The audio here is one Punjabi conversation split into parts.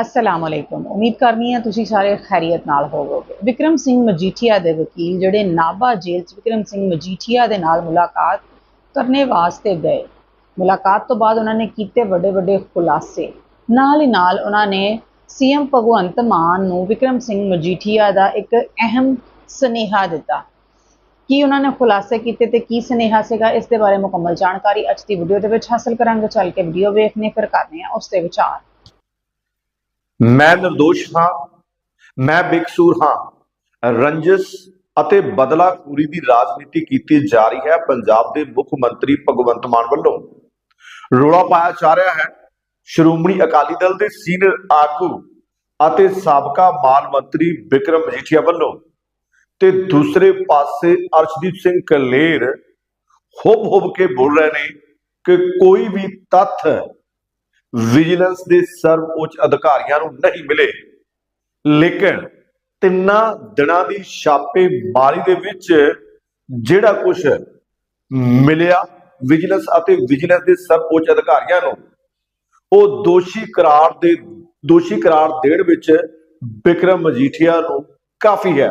ਅਸਲਾਮ ਅਲੈਕੁਮ ਉਮੀਦ ਕਰਨੀ ਹੈ ਤੁਸੀਂ ਸਾਰੇ ਖੈਰੀਅਤ ਨਾਲ ਹੋਵੋਗੇ। ਵਿਕਰਮ ਸਿੰਘ ਮਜੀਠੀਆ ਦੇ ਵਕੀਲ ਜਿਹੜੇ ਨਾਭਾ ਜੇਲ੍ਹ 'ਚ ਵਿਕਰਮ ਸਿੰਘ ਮਜੀਠੀਆ ਦੇ ਨਾਲ ਮੁਲਾਕਾਤ ਕਰਨੇ ਵਾਸਤੇ ਗਏ। ਮੁਲਾਕਾਤ ਤੋਂ ਬਾਅਦ ਉਹਨਾਂ ਨੇ ਕੀਤੇ ਵੱਡੇ ਵੱਡੇ ਖੁਲਾਸੇ। ਨਾਲ ਹੀ ਨਾਲ ਉਹਨਾਂ ਨੇ ਸੀਐਮ ਭਗਵੰਤ ਮਾਨ ਨੂੰ ਵਿਕਰਮ ਸਿੰਘ ਮਜੀਠੀਆ ਦਾ ਇੱਕ ਅਹਿਮ ਸੁਨੇਹਾ ਦਿੱਤਾ। ਕੀ ਉਹਨਾਂ ਨੇ ਖੁਲਾਸੇ ਕੀਤੇ ਤੇ ਕੀ ਸੁਨੇਹਾ ਸੀਗਾ, ਇਸ ਦੇ ਬਾਰੇ ਮੁਕੰਮਲ ਜਾਣਕਾਰੀ ਅੱਜ ਦੀ ਵੀਡੀਓ ਦੇ ਵਿੱਚ ਹਾਸਲ ਕਰਾਂਗੇ। ਚੱਲ ਕੇ ਵੀਡੀਓ ਵੇਖਨੇ ਫਿਰ ਕਰਨੇ ਆ ਉਸ ਦੇ ਵਿਚਾਰ। ਮੈਂ ਨਿਰਦੋਸ਼ ਹਾਂ, ਮੈਂ ਬੇਕਸੂਰ ਹਾਂ। ਰੰਜਸ ਅਤੇ ਬਦਲਾਖੋਰੀ ਦੀ ਰਾਜਨੀਤੀ ਕੀਤੀ ਜਾ ਰਹੀ ਹੈ ਪੰਜਾਬ ਦੇ ਮੁੱਖ ਮੰਤਰੀ ਭਗਵੰਤ ਮਾਨ ਵੱਲੋਂ। ਰੋਲਾ ਪਾਇਆ ਜਾ ਰਿਹਾ ਹੈ, ਸ਼੍ਰੋਮਣੀ ਅਕਾਲੀ ਦਲ ਦੇ ਸੀਨੀਅਰ ਆਗੂ ਅਤੇ ਸਾਬਕਾ ਮਾਲ ਮੰਤਰੀ ਵਿਕਰਮ ਮਜੀਠੀਆ ਵੱਲੋਂ ਤੇ ਦੂਸਰੇ ਪਾਸੇ ਅਰਸ਼ਦੀਪ ਸਿੰਘ ਕਲੇਰ ਹੁਬ ਹੁਬ ਕੇ ਬੋਲ ਰਹੇ ਨੇ ਕਿ ਕੋਈ ਵੀ ਤੱਥ ਵਿਜੀਲੈਂਸ ਦੇ ਸਰਵ ਉੱਚ ਅਧਿਕਾਰੀਆਂ ਨੂੰ ਨਹੀਂ ਮਿਲੇ। ਲੇਕਿਨ ਤਿੰਨਾਂ ਦਿਨਾਂ ਦੀ ਛਾਪੇਮਾਰੀ ਦੇ ਵਿੱਚ ਜਿਹੜਾ ਕੁਝ ਮਿਲਿਆ ਵਿਜੀਲੈਂਸ ਅਤੇ ਵਿਜੀਲੈਂਸ ਦੇ ਸਰਵਉੱਚ ਅਧਿਕਾਰੀਆਂ ਨੂੰ, ਉਹ ਦੋਸ਼ੀ ਕਰਾਰ ਦੇ, ਦੋਸ਼ੀ ਕਰਾਰ ਦੇਣ ਵਿੱਚ ਵਿਕਰਮ ਮਜੀਠੀਆ ਨੂੰ ਕਾਫੀ ਹੈ।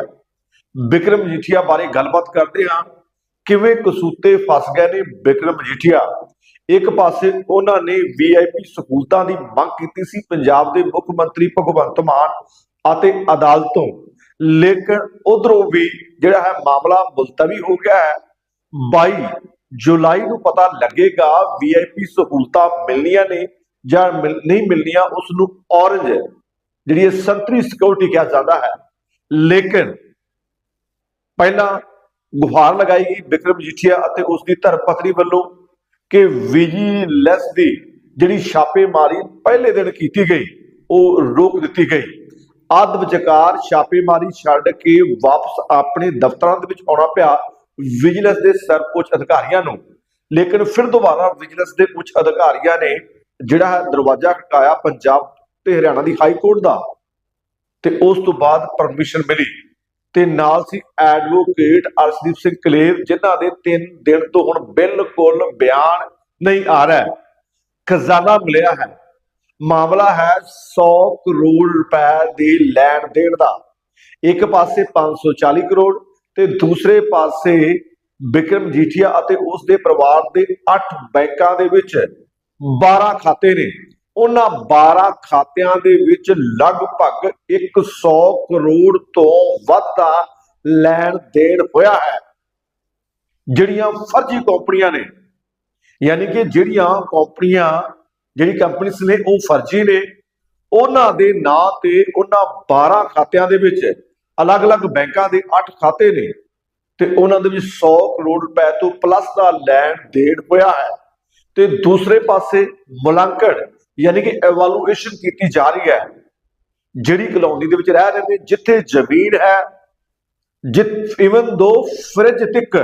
ਵਿਕਰਮ ਮਜੀਠੀਆ ਬਾਰੇ ਗੱਲਬਾਤ ਕਰਦੇ ਹਾਂ। ਕਿਵੇਂ ਕਸੂਤੇ ਫਸ ਗਏ ਨੇ ਵਿਕਰਮ ਮਜੀਠੀਆ? ਇੱਕ ਪਾਸੇ ਉਹਨਾਂ ਨੇ ਵੀਆਈਪੀ ਸਹੂਲਤਾਂ ਦੀ ਮੰਗ ਕੀਤੀ ਸੀ, ਪੰਜਾਬ ਦੇ ਮੁੱਖ ਮੰਤਰੀ ਭਗਵੰਤ ਮਾਨ ਅਤੇ ਅਦਾਲਤੋਂ। ਲੇਕਿਨ ਉਧਰੋਂ ਵੀ ਜਿਹੜਾ ਹੈ ਮਾਮਲਾ ਮੁਲਤਵੀ ਹੋ ਗਿਆ ਹੈ। 22 ਜੁਲਾਈ ਨੂੰ ਪਤਾ ਲੱਗੇਗਾ ਵੀਆਈਪੀ ਸਹੂਲਤਾਂ ਮਿਲਣੀਆਂ ਨੇ ਜਾਂ ਮਿਲ- ਨਹੀਂ ਮਿਲਣੀਆਂ ਉਸ ਨੂੰ ਔਰੰਜ ਜਿਹੜੀ ਇਹ ਸੰਤਰੀ ਸਿਕਿਉਰਿਟੀ ਕਿਹਾ ਜਾਂਦਾ ਹੈ। ਲੇਕਿਨ ਪਹਿਲਾਂ ਗੁਹਾਰ ਲਗਾਈ ਗਈ ਵਿਕਰਮ ਜੀਠੀਆ ਅਤੇ ਉਸ ਦੀ ਧਰਮ ਪਤਨੀ ਵੱਲੋਂ ਕਿ ਵਿਜੀਲੈਂਸ ਦੀ ਜਿਹੜੀ ਛਾਪੇਮਾਰੀ ਪਹਿਲੇ ਦਿਨ ਕੀਤੀ ਗਈ, ਉਹ ਰੋਕ ਦਿੱਤੀ ਗਈ। ਅੱਧ ਵਿਚਕਾਰ ਛਾਪੇਮਾਰੀ ਛੱਡ ਕੇ ਵਾਪਸ ਆਪਣੇ ਦਫ਼ਤਰਾਂ ਦੇ ਵਿੱਚ ਆਉਣਾ ਪਿਆ ਵਿਜੀਲੈਂਸ ਦੇ ਸਰਵਉੱਚ ਅਧਿਕਾਰੀਆਂ ਨੂੰ। ਲੇਕਿਨ ਫਿਰ ਦੁਬਾਰਾ ਵਿਜੀਲੈਂਸ ਦੇ ਉੱਚ ਅਧਿਕਾਰੀਆਂ ਨੇ ਜਿਹੜਾ ਦਰਵਾਜ਼ਾ ਖਟਕਾਇਆ ਪੰਜਾਬ ਤੇ ਹਰਿਆਣਾ ਦੀ ਹਾਈ ਕੋਰਟ ਦਾ। ਤੇ ਉਸ ਤੋਂ ਬਾਅਦ ਪਰਮਿਸ਼ਨ ਮਿਲੀ। ਤੇ ਨਾਲ ਸੀ ਐਡਵੋਕੇਟ ਅਰਸ਼ਦੀਪ ਸਿੰਘ ਕਲੇਰ, ਜਿਨ੍ਹਾਂ ਦੇ 3 ਦਿਨ ਤੋਂ ਹੁਣ ਬਿਲਕੁਲ ਬਿਆਨ ਨਹੀਂ ਆ ਰਿਹਾ ਖਜ਼ਾਨਾ ਮਿਲਿਆ ਹੈ। ਮਾਮਲਾ ਹੈ 100 ਕਰੋੜ ਰੁਪਏ ਦੇ ਲੈਣ ਦੇਣ ਦਾ। ਇੱਕ ਪਾਸੇ 540 ਕਰੋੜ ਤੇ ਦੂਸਰੇ ਪਾਸੇ ਵਿਕਰਮ ਜੀਠੀਆ ਅਤੇ ਉਸ ਦੇ ਪਰਿਵਾਰ ਦੇ 8 ਬੈਂਕਾਂ ਦੇ ਵਿੱਚ 12 ਖਾਤੇ ਨੇ। ਉਹਨਾਂ 12 ਖਾਤਿਆਂ ਦੇ ਵਿੱਚ ਲਗਭਗ 100 ਕਰੋੜ ਤੋਂ ਵੱਧ ਦਾ ਲੈਣ ਦੇਣ ਹੋਇਆ ਹੈ। ਜਿਹੜੀਆਂ ਫਰਜ਼ੀ ਕੰਪਨੀਆਂ ਨੇ, ਯਾਨੀ ਕਿ ਜਿਹੜੀਆਂ ਕੰਪਨੀਆਂ, ਜਿਹੜੀ ਕੰਪਨੀਆਂ ਨੇ ਉਹ ਫਰਜ਼ੀ ਨੇ, ਉਹਨਾਂ ਦੇ ਨਾਂ ਤੇ ਉਹਨਾਂ 12 ਖਾਤਿਆਂ ਦੇ ਵਿੱਚ ਅਲੱਗ-ਅਲੱਗ ਬੈਂਕਾਂ ਦੇ 8 ਖਾਤੇ ਨੇ ਤੇ ਉਹਨਾਂ ਦੇ ਵਿੱਚ 100 ਕਰੋੜ ਰੁਪਏ ਤੋਂ ਪਲੱਸ ਦਾ ਲੈਣ ਦੇਣ ਹੋਇਆ ਹੈ। ਤੇ ਦੂਸਰੇ ਪਾਸੇ ਮੁਲਾਂਕਣ ਯਾਨੀ ਕਿ ਐਵਾਲੂਏਸ਼ਨ ਕੀਤੀ ਜਾ ਰਹੀ ਹੈ, ਜਿਹੜੀ ਕਲੋਨੀ ਦੇ ਵਿੱਚ ਰਹਿ ਰਹੇ ਨੇ, ਜਿੱਥੇ ਜ਼ਮੀਨ ਹੈ ਜਿਤ ਇਵਨ ਦੋ ਫ੍ਰਿਜ ਤੱਕ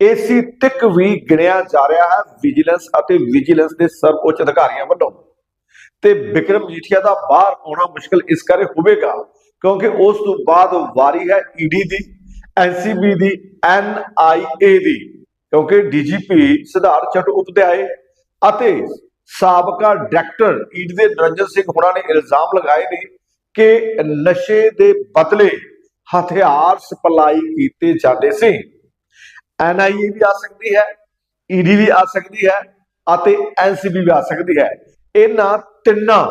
ਏਸੀ ਤੱਕ ਵੀ ਗਿਣਿਆ ਜਾ ਰਿਹਾ ਹੈ ਵਿਜੀਲੈਂਸ ਅਤੇ ਵਿਜੀਲੈਂਸ ਦੇ ਸਰਵਉੱਚ ਅਧਿਕਾਰੀਆਂ ਵੱਲੋਂ। ਤੇ ਵਿਕਰਮ ਮਜੀਠੀਆ ਦਾ ਬਾਹਰ ਆਉਣਾ ਮੁਸ਼ਕਲ ਇਸ ਕਰੇ ਹੋਵੇਗਾ, ਕਿਉਂਕਿ ਉਸ ਤੋਂ ਬਾਅਦ ਵਾਰੀ ਹੈ ਈਡੀ ਦੀ ਐਨਸੀਬੀ ਦੀ ਐਨਆਈਏ ਦੀ, ਕਿਉਂਕਿ ਡੀਜੀਪੀ ਸਿਧਾਰਥ ਚਟੂ ਉਪਧਿਆਏ ਅਤੇ ਸਾਬਕਾ ਡਾਇਰੈਕਟਰ ਈਡੀ ਦੇ ਨਿਰੰਜਨ ਸਿੰਘ ਹੁਣਾਂ ਨੇ ਇਲਜ਼ਾਮ ਲਗਾਏ ਨੇ ਕਿ ਨਸ਼ੇ ਦੇ ਬਦਲੇ ਹਥਿਆਰ ਸਪਲਾਈ ਕੀਤੇ ਜਾਂਦੇ ਸੀ। ਐਨਆਈਏ ਵੀ ਆ ਸਕਦੀ ਹੈ ਈਡੀ ਵੀ ਆ ਸਕਦੀ ਹੈ ਅਤੇ ਐਨਸੀਬੀ ਵੀ ਆ ਸਕਦੀ ਹੈ। ਇਹਨਾਂ ਤਿੰਨਾਂ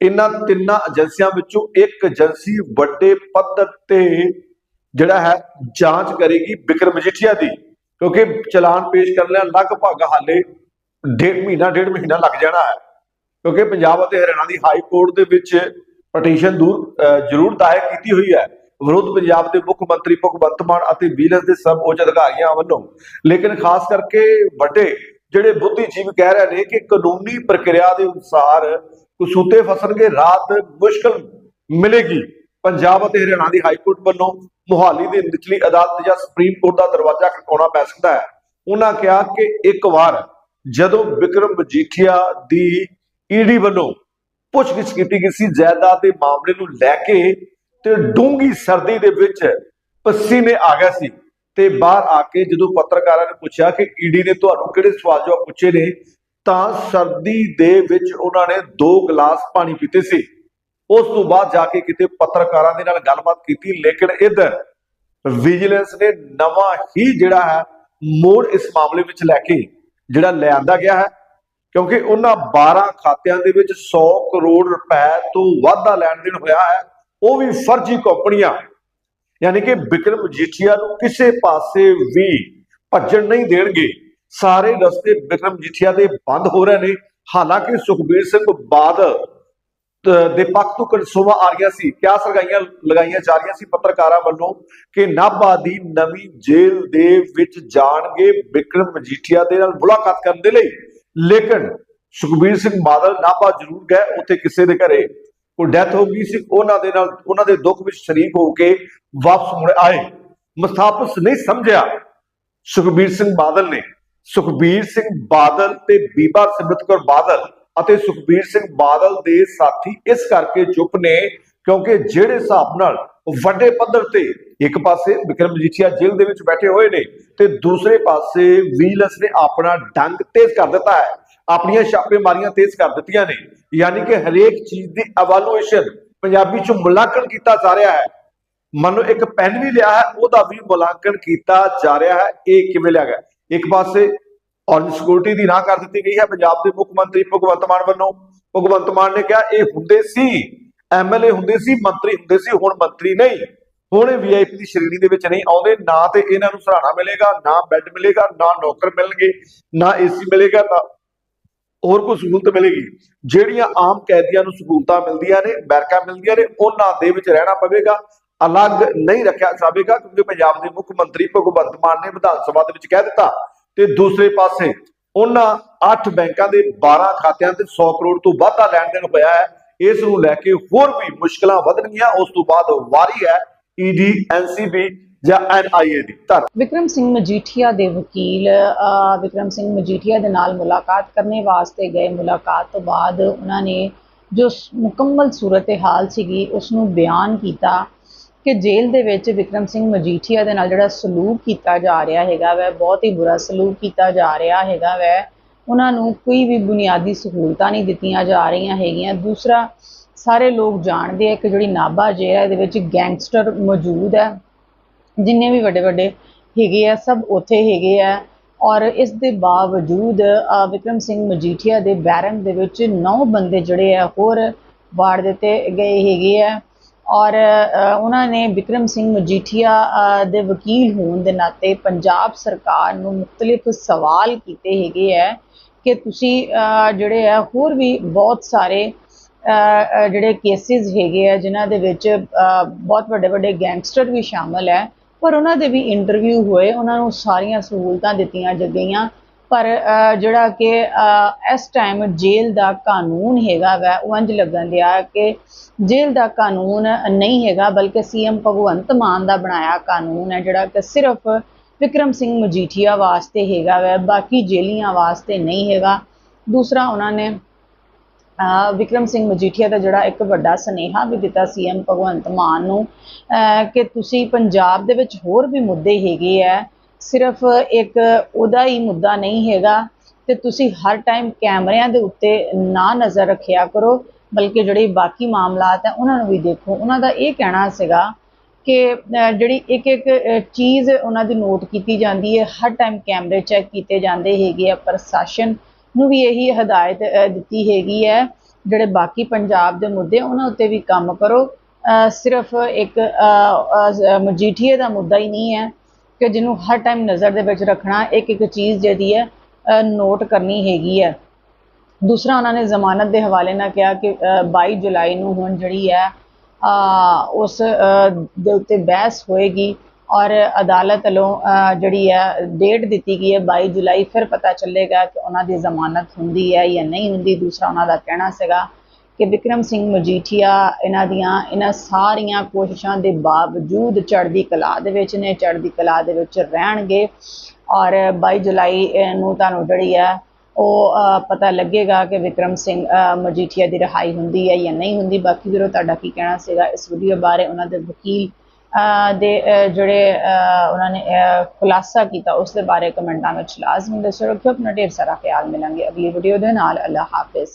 ਇਹਨਾਂ ਤਿੰਨਾਂ ਏਜੰਸੀਆਂ ਵਿੱਚੋਂ ਇੱਕ ਏਜੰਸੀ ਵੱਡੇ ਪੱਧਰ ਤੇ ਜਿਹੜਾ ਹੈ ਜਾਂਚ ਕਰੇਗੀ ਬਿਕਰਮ ਮਜੀਠੀਆ ਦੀ, ਕਿਉਂਕਿ ਚਲਾਨ ਪੇਸ਼ ਕਰਨ ਲਿਆ ਲਗਭਗ ਹਾਲੇ ਡੇਢ ਮਹੀਨਾ ਡੇਢ ਮਹੀਨਾ ਲੱਗ ਜਾਣਾ ਹੈ। ਕਿਉਂਕਿ ਪੰਜਾਬ ਅਤੇ ਹਰਿਆਣਾ ਦੀ ਹਾਈ ਕੋਰਟ ਦੇ ਵਿੱਚ ਪਟੀਸ਼ਨ ਦੂਰ ਜ਼ਰੂਰ ਦਾਇਰ ਕੀਤੀ ਹੋਈ ਹੈ। ਵਿਰੋਧ ਪੰਜਾਬ ਦੇ ਮੁੱਖ ਮੰਤਰੀ ਭਗਵੰਤ ਮਾਨ ਅਤੇ ਵਿਜੀਲੈਂਸ ਦੇ ਸਭ ਉੱਚ ਅਧਿਕਾਰੀਆਂ ਵੱਲੋਂ। ਲੇਕਿਨ ਖਾਸ ਕਰਕੇ ਵੱਡੇ ਜਿਹੜੇ ਬੁੱਧੀਜੀਵੀ ਕਹਿ ਰਹੇ ਨੇ ਕਿ ਕਾਨੂੰਨੀ ਪ੍ਰਕਿਰਿਆ ਦੇ ਅਨੁਸਾਰ ਕਸੂਤੇ ਫਸਣਗੇ, ਰਾਤ ਮੁਸ਼ਕਲ ਮਿਲੇਗੀ। ਪੰਜਾਬ ਅਤੇ ਹਰਿਆਣਾ ਦੀ ਹਾਈ ਕੋਰਟ ਵੱਲੋਂ ਮੁਹਾਲੀ ਦੀ ਨਿਚਲੀ ਅਦਾਲਤ ਜਾਂ ਸੁਪਰੀਮ ਕੋਰਟ ਦਾ ਦਰਵਾਜ਼ਾ ਖੜਕਾਉਣਾ ਪੈ ਸਕਦਾ ਹੈ। ਉਹਨਾਂ ਕਿਹਾ ਕਿ ਇੱਕ ਵਾਰ ਜਦੋਂ ਵਿਕਰਮ ਮਜੀਠੀਆ ਦੀ ਈਡੀ ਵੱਲੋਂ ਪੁੱਛਗਿੱਛ ਕੀਤੀ ਗਈ ਸੀ, ਜਾਇਦਾਦ ਦੇ ਮਾਮਲੇ ਨੂੰ ਲੈ ਕੇ ਤੇ ਡੂੰਗੀ ਸਰਦੀ ਦੇ ਵਿੱਚ ਪਸੀਨੇ ਆ ਗਏ ਸੀ ਤੇ ਬਾਹਰ ਆ ਕੇ ਜਦੋਂ ਪੱਤਰਕਾਰਾਂ ਨੇ ਪੁੱਛਿਆ ਕਿ ਈਡੀ ਨੇ ਤੁਹਾਨੂੰ ਕਿਹੜੇ ਸਵਾਲ ਜਵਾਬ ਪੁੱਛੇ ਨੇ, ਤਾਂ ਸਰਦੀ ਦੇ ਵਿੱਚ ਉਹਨਾਂ ਨੇ ਦੋ ਗਲਾਸ ਪਾਣੀ ਪੀਤੇ ਸੀ। ਉਸ ਤੋਂ ਬਾਅਦ ਜਾ ਕੇ ਕਿਤੇ ਪੱਤਰਕਾਰਾਂ ਦੇ ਨਾਲ ਗੱਲਬਾਤ ਕੀਤੀ, ਲੇਕਿਨ ਇੱਧਰ ਵਿਜੀਲੈਂਸ ਨੇ ਨਵਾਂ ਹੀ ਜਿਹੜਾ ਹੈ ਮੋੜ ਇਸ ਮਾਮਲੇ ਵਿੱਚ ਲੈ ਕੇ ਜਿਹੜਾ ਲਿਆਂਦਾ ਗਿਆ ਹੈ, ਕਿਉਂਕਿ ਉਹਨਾਂ 12 ਖਾਤਿਆਂ ਦੇ ਵਿੱਚ 100 ਕਰੋੜ ਰੁਪਏ ਤੋਂ ਵੱਧ ਦਾ ਲੈਣ ਦੇਣ ਹੋਇਆ ਹੈ, ਉਹ ਵੀ ਫਰਜ਼ੀ ਕੰਪਨੀਆਂ। ਯਾਨੀ ਕਿ ਵਿਕਰਮ ਮਜੀਠੀਆ ਨੂੰ ਕਿਸੇ ਪਾਸੇ ਵੀ ਭੱਜਣ ਨਹੀਂ ਦੇਣਗੇ। ਸਾਰੇ ਰਸਤੇ ਵਿਕਰਮ ਮਜੀਠੀਆ ਦੇ ਬੰਦ ਹੋ ਰਹੇ ਨੇ। ਹਾਲਾਂਕਿ ਸੁਖਬੀਰ ਸਿੰਘ ਬਾਦਲ ਦੇ ਪੱਖ ਤੋਂ ਕਨਸੋਵਾ ਆ ਰਹੀਆਂ ਸੀ, ਕਿਆ ਸਰਗਾਈਆਂ ਲਗਾਈਆਂ ਜਾ ਰਹੀਆਂ ਸੀ ਪੱਤਰਕਾਰਾਂ ਵੱਲੋਂ ਕਿ ਨਾਭਾ ਦੀ ਨਵੀਂ ਜੇਲ੍ਹ ਦੇ ਵਿੱਚ ਜਾਣਗੇ ਵਿਕਰਮ ਮਜੀਠੀਆ ਦੇ ਨਾਲ ਮੁਲਾਕਾਤ ਕਰਨ ਦੇ ਲਈ। ਲੇਕਿਨ ਸੁਖਬੀਰ ਸਿੰਘ ਬਾਦਲ ਨਾਭਾ ਜ਼ਰੂਰ ਗਏ ਉੱਥੇ ਕਿਸੇ ਦੇ ਘਰੇ। ਕੋਈ ਡੈਥ ਹੋ ਗਈ ਸੀ, ਉਹਨਾਂ ਦੇ ਨਾਲ, ਉਹਨਾਂ ਦੇ ਦੁੱਖ ਵਿੱਚ ਸ਼ਰੀਕ ਹੋ ਕੇ ਵਾਪਸ ਮੁੜ ਆਏ। ਮੁਸਤਾਫਸ ਨਹੀਂ ਸਮਝਿਆ ਸੁਖਬੀਰ ਸਿੰਘ ਬਾਦਲ ਨੇ। ਸੁਖਬੀਰ ਸਿੰਘ ਬਾਦਲ ਤੇ ਬੀਬਾ ਸਿਮਰਤ ਕੌਰ ਬਾਦਲ ਅਤੇ ਸੁਖਬੀਰ ਸਿੰਘ ਬਾਦਲ ਦੇ ਸਾਥੀ ਇਸ ਕਰਕੇ ਚੁੱਪ ਨੇ ਕਿਉਂਕਿ ਜਿਹੜੇ ਹਿਸਾਬ ਨਾਲ ਵੱਡੇ ਪੱਧਰ ਤੇ ਇੱਕ ਪਾਸੇ ਵਿਕਰਮ ਮਜੀਠੀਆ ਜੇਲ੍ਹ ਦੇ ਵਿੱਚ ਬੈਠੇ ਹੋਏ ਨੇ ਤੇ ਦੂਸਰੇ ਪਾਸੇ ਵਿਜੀਲੈਂਸ ਨੇ ਆਪਣਾ ਡੰਗ ਤੇਜ਼ ਕਰ ਦਿੱਤਾ ਹੈ, ਆਪਣੀਆਂ ਛਾਪੇਮਾਰੀਆਂ ਤੇਜ਼ ਕਰ ਦਿੱਤੀਆਂ ਨੇ। ਯਾਨੀ ਕਿ ਹਰੇਕ ਚੀਜ਼ ਦੀ ਐਵਾਲੂਏਸ਼ਨ ਪੰਜਾਬੀ ਚ ਮੁਲਾਂਕਣ ਕੀਤਾ ਜਾ ਰਿਹਾ ਹੈ। ਮੰਨੋ ਇੱਕ ਪੈਨ ਵੀ ਲਿਆ ਹੈ, ਉਹਦਾ ਵੀ ਮੁਲਾਂਕਣ ਕੀਤਾ ਜਾ ਰਿਹਾ ਹੈ। ਇਹ ਕਿਵੇਂ ਲਿਆ ਗਿਆ? ਇੱਕ ਪਾਸੇ ਔਰੰਜ ਸਿਕਿਉਰਿਟੀ ਦੀ ਨਾ ਕਰ ਦਿੱਤੀ ਗਈ ਹੈ। ਪੰਜਾਬ ਦੇ ਮੁੱਖ ਮੰਤਰੀ ਭਗਵੰਤ ਮਾਨ ਵੱਲੋਂ ਭਗਵੰਤ ਮਾਨ ਨੇ ਕਿਹਾ, ਇਹ ਹੁੰਦੇ ਸੀ ਐਮਐਲਏ ਹੁੰਦੇ ਸੀ, ਮੰਤਰੀ ਹੁੰਦੇ ਸੀ, ਹੁਣ ਮੰਤਰੀ ਨਹੀਂ। ਹੁਣ ਇਹ ਵੀਆਈਪੀ ਦੀ ਸ਼੍ਰੇਣੀ ਦੇ ਵਿੱਚ ਨਹੀਂ ਆਉਂਦੇ। ਨਾ ਤੇ ਇਹਨਾਂ ਨੂੰ ਸਰਾਣਾ ਮਿਲੇਗਾ, ਨਾ ਬੈੱਡ ਮਿਲੇਗਾ, ਨਾ ਨੌਕਰ ਮਿਲਣਗੇ, ਨਾ ਏਸੀ ਮਿਲੇਗਾ ਨਾ ਹੋਰ ਕੋਈ ਸਹੂਲਤ ਮਿਲੇਗੀ। ਜਿਹੜੀਆਂ ਆਮ ਕੈਦੀਆਂ ਨੂੰ ਸਹੂਲਤਾਂ ਮਿਲਦੀਆਂ ਨੇ ਬੈਰਕਾਂ ਮਿਲਦੀਆਂ ਨੇ, ਉਹਨਾਂ ਦੇ ਵਿੱਚ ਰਹਿਣਾ ਪਵੇਗਾ, ਅਲੱਗ ਨਹੀਂ ਰੱਖਿਆ ਜਾਵੇਗਾ, ਕਿਉਂਕਿ ਪੰਜਾਬ ਦੇ ਮੁੱਖ ਮੰਤਰੀ ਭਗਵੰਤ ਮਾਨ ਨੇ ਵਿਧਾਨ ਸਭਾ ਦੇ ਵਿੱਚ ਕਹਿ ਦਿੱਤਾ ਤੇ ਦੂਸਰੇ ਪਾਸੇ ਉਹਨਾਂ 8 ਬੈਂਕਾਂ ਦੇ 12 ਖਾਤਿਆਂ ਤੇ 100 ਕਰੋੜ ਤੋਂ ਵੱਧ ਦਾ ਲੈਣ ਦੇਣ ਹੋਇਆ ਹੈ। ਇਸ ਨੂੰ ਲੈ ਕੇ ਹੋਰ ਵੀ ਮੁਸ਼ਕਲਾਂ ਵਧਣਗੀਆਂ। ਉਸ ਤੋਂ ਬਾਅਦ ਵਾਰੀ ਹੈ ਈਡੀ ਐਨਸੀਬੀ ਜਾਂ ਐਨਆਈਏ ਦੀ ਧੰਨਵਾਦ ਵਿਕਰਮ ਸਿੰਘ ਮਜੀਠੀਆ ਦੇ ਵਕੀਲ ਅ, ਵਿਕਰਮ ਸਿੰਘ ਮਜੀਠੀਆ ਦੇ ਨਾਲ ਮੁਲਾਕਾਤ ਕਰਨੇ ਵਾਸਤੇ ਗਏ ਮੁਲਾਕਾਤ ਤੋਂ ਬਾਅਦ ਉਹਨਾਂ ਨੇ ਜੋ ਮੁਕੰਮਲ ਸੂਰਤ-ਏ-ਹਾਲ ਸੀਗੀ ਉਸ ਨੂੰ ਬਿਆਨ ਕੀਤਾ। ਕਿ ਜੇਲ੍ਹ ਦੇ ਵਿੱਚ ਵਿਕਰਮ ਸਿੰਘ ਮਜੀਠੀਆ ਦੇ ਨਾਲ ਜਿਹੜਾ ਸਲੂਕ ਕੀਤਾ ਜਾ ਰਿਹਾ ਹੈਗਾ ਵੈ, ਬਹੁਤ ਹੀ ਬੁਰਾ ਸਲੂਕ ਕੀਤਾ ਜਾ ਰਿਹਾ ਹੈਗਾ ਵੈ। ਉਹਨਾਂ ਨੂੰ ਕੋਈ ਵੀ ਬੁਨਿਆਦੀ ਸਹੂਲਤਾਂ ਨਹੀਂ ਦਿੱਤੀਆਂ ਜਾ ਰਹੀਆਂ ਹੈਗੀਆਂ। ਦੂਸਰਾ, ਸਾਰੇ ਲੋਕ ਜਾਣਦੇ ਆ ਕਿ ਜਿਹੜੀ ਨਾਭਾ ਜੇਲ੍ਹ ਹੈ, ਇਹਦੇ ਵਿੱਚ ਗੈਂਗਸਟਰ ਮੌਜੂਦ ਹੈ। ਜਿੰਨੇ ਵੀ ਵੱਡੇ ਵੱਡੇ ਹੈਗੇ ਆ, ਸਭ ਉੱਥੇ ਹੈਗੇ ਆ। ਔਰ ਇਸ ਦੇ ਬਾਵਜੂਦ ਵਿਕਰਮ ਸਿੰਘ ਮਜੀਠੀਆ ਦੇ ਬੈਰਨ ਦੇ ਵਿੱਚ 9 ਬੰਦੇ ਜਿਹੜੇ ਆ, ਹੋਰ ਵਾੜ ਦਿੱਤੇ ਗਏ ਹੈਗੇ ਆ। ਔਰ ਉਹਨਾਂ ਨੇ ਵਿਕਰਮ ਸਿੰਘ ਮਜੀਠੀਆ ਦੇ ਵਕੀਲ ਹੋਣ ਦੇ ਨਾਤੇ ਪੰਜਾਬ ਸਰਕਾਰ ਨੂੰ ਮੁxtਲਿਫ ਸਵਾਲ ਕੀਤੇ ਹੈਗੇ ਆ ਕਿ ਤੁਸੀਂ ਜਿਹੜੇ ਆ, ਹੋਰ ਵੀ ਬਹੁਤ ਸਾਰੇ ਜਿਹੜੇ ਕੇਸਿਸ ਹੈਗੇ ਆ, ਜਿਨ੍ਹਾਂ ਦੇ ਵਿੱਚ ਬਹੁਤ ਵੱਡੇ ਵੱਡੇ ਗੈਂਗਸਟਰ ਵੀ ਸ਼ਾਮਲ ਹੈ ਪਰ ਉਹਨਾਂ ਦੇ ਵੀ ਇੰਟਰਵਿਊ ਹੋਏ, ਉਹਨਾਂ ਨੂੰ ਸਾਰੀਆਂ ਸਹੂਲਤਾਂ ਦਿੱਤੀਆਂ ਜ ਗਈਆਂ। ਪਰ ਜਿਹੜਾ ਕਿ ਇਸ ਟਾਈਮ ਜੇਲ੍ਹ ਦਾ ਕਾਨੂੰਨ ਹੈਗਾ ਵੈ, ਉਹ ਇੰਝ ਲੱਗਣ ਦਿਆ ਕਿ ਜੇਲ੍ਹ ਦਾ ਕਾਨੂੰਨ ਨਹੀਂ ਹੈਗਾ, ਬਲਕਿ ਸੀਐਮ ਭਗਵੰਤ ਮਾਨ ਦਾ ਬਣਾਇਆ ਕਾਨੂੰਨ ਹੈ, ਜਿਹੜਾ ਕਿ ਸਿਰਫ ਵਿਕਰਮ ਸਿੰਘ ਮਜੀਠੀਆ ਵਾਸਤੇ ਹੈਗਾ ਵੈ, ਬਾਕੀ ਜੇਲੀਆਂ ਵਾਸਤੇ ਨਹੀਂ ਹੈਗਾ। ਦੂਸਰਾ, ਉਹਨਾਂ ਨੇ ਅਹ ਵਿਕਰਮ ਸਿੰਘ ਮਜੀਠੀਆ ਦਾ ਜਿਹੜਾ ਇੱਕ ਵੱਡਾ ਸਨੇਹਾ ਵੀ ਦਿੱਤਾ ਸੀਐਮ ਭਗਵੰਤ ਮਾਨ ਨੂੰ ਕਿ ਤੁਸੀਂ ਪੰਜਾਬ ਦੇ ਵਿੱਚ ਹੋਰ ਵੀ ਮੁੱਦੇ ਹੈਗੇ ਆ ਸਿਰਫ ਇੱਕ ਉਹਦਾ ਹੀ ਮੁੱਦਾ ਨਹੀਂ ਹੈਗਾ ਤੇ ਤੁਸੀਂ ਹਰ ਟਾਈਮ ਕੈਮਰਿਆਂ ਦੇ ਉੱਤੇ ਨਾ ਨਜ਼ਰ ਰੱਖਿਆ ਕਰੋ, ਬਲਕਿ ਜਿਹੜੇ ਬਾਕੀ ਮਾਮਲਾਤ ਹੈ ਉਹਨਾਂ ਨੂੰ ਵੀ ਦੇਖੋ। ਉਹਨਾਂ ਦਾ ਇਹ ਕਹਿਣਾ ਸੀਗਾ ਕਿ ਜਿਹੜੀ ਇੱਕ ਇੱਕ ਚੀਜ਼ ਉਹਨਾਂ ਦੀ ਨੋਟ ਕੀਤੀ ਜਾਂਦੀ ਹੈ, ਹਰ ਟਾਈਮ ਕੈਮਰੇ ਚੈੱਕ ਕੀਤੇ ਜਾਂਦੇ ਹੈਗੇ ਆ ਪ੍ਰਸ਼ਾਸਨ ਨੂੰ ਵੀ ਇਹੀ ਹਦਾਇਤ ਦਿੱਤੀ ਹੈਗੀ ਹੈ, ਜਿਹੜੇ ਬਾਕੀ ਪੰਜਾਬ ਦੇ ਮੁੱਦੇ ਉਹਨਾਂ ਉੱਤੇ ਵੀ ਕੰਮ ਕਰੋ। ਸਿਰਫ ਇੱਕ ਮਜੀਠੀਏ ਦਾ ਮੁੱਦਾ ਹੀ ਨਹੀਂ ਹੈ। ਕਿ ਜਿਹਨੂੰ ਹਰ ਟਾਈਮ ਨਜ਼ਰ ਦੇ ਵਿੱਚ ਰੱਖਣਾ ਇੱਕ ਇੱਕ ਚੀਜ਼ ਜਿਹੜੀ ਹੈ ਨੋਟ ਕਰਨੀ ਹੈਗੀ ਹੈ। ਦੂਸਰਾ ਉਹਨਾਂ ਨੇ ਜ਼ਮਾਨਤ ਦੇ ਹਵਾਲੇ ਨਾਲ ਕਿਹਾ ਕਿ ਅ, 22 ਜੁਲਾਈ ਨੂੰ ਹੁਣ ਜਿਹੜੀ ਹੈ ਉਸ ਦੇ ਉੱਤੇ ਬਹਿਸ ਹੋਏਗੀ ਔਰ ਅਦਾਲਤ ਵੱਲੋਂ ਜਿਹੜੀ ਹੈ ਡੇਟ ਦਿੱਤੀ ਗਈ ਹੈ 22 ਜੁਲਾਈ ਫਿਰ ਪਤਾ ਚੱਲੇਗਾ ਕਿ ਉਹਨਾਂ ਦੀ ਜ਼ਮਾਨਤ ਹੁੰਦੀ ਹੈ ਜਾਂ ਨਹੀਂ ਹੁੰਦੀ। ਦੂਸਰਾ ਉਹਨਾਂ ਦਾ ਕਹਿਣਾ ਸੀਗਾ ਕਿ ਵਿਕਰਮ ਸਿੰਘ ਮਜੀਠੀਆ ਇਹਨਾਂ ਦੀਆਂ, ਇਹਨਾਂ ਸਾਰੀਆਂ ਕੋਸ਼ਿਸ਼ਾਂ ਦੇ ਬਾਵਜੂਦ ਚੜ੍ਹਦੀ ਕਲਾ ਦੇ ਵਿੱਚ ਨੇ, ਚੜ੍ਹਦੀ ਕਲਾ ਦੇ ਵਿੱਚ ਰਹਿਣਗੇ। ਔਰ 22 ਜੁਲਾਈ ਨੂੰ ਤੁਹਾਨੂੰ ਜਿਹੜੀ ਹੈ, ਉਹ ਪਤਾ ਲੱਗੇਗਾ ਕਿ ਵਿਕਰਮ ਸਿੰਘ ਮਜੀਠੀਆ ਦੀ ਰਿਹਾਈ ਹੁੰਦੀ ਹੈ ਜਾਂ ਨਹੀਂ ਹੁੰਦੀ। ਬਾਕੀ ਵੀਰੋ, ਤੁਹਾਡਾ ਕੀ ਕਹਿਣਾ ਸੀਗਾ ਇਸ ਵੀਡੀਓ ਬਾਰੇ? ਉਹਨਾਂ ਦੇ ਵਕੀਲ ਦੇ ਜਿਹੜੇ ਉਹਨਾਂ ਨੇ ਖੁਲਾਸਾ ਕੀਤਾ, ਉਸ ਦੇ ਬਾਰੇ ਕਮੈਂਟਾਂ ਵਿੱਚ ਲਾਜ਼ਮੀ ਦੱਸੋ। ਰੱਖਿਓ, ਆਪਣਾ ਢੇਰ ਸਾਰਾ ਖਿਆਲ ਮਿਲਾਂਗੇ ਅਗਲੀ ਵੀਡੀਓ ਦੇ ਨਾਲ। ਅੱਲਾ ਹਾਫਿਜ਼।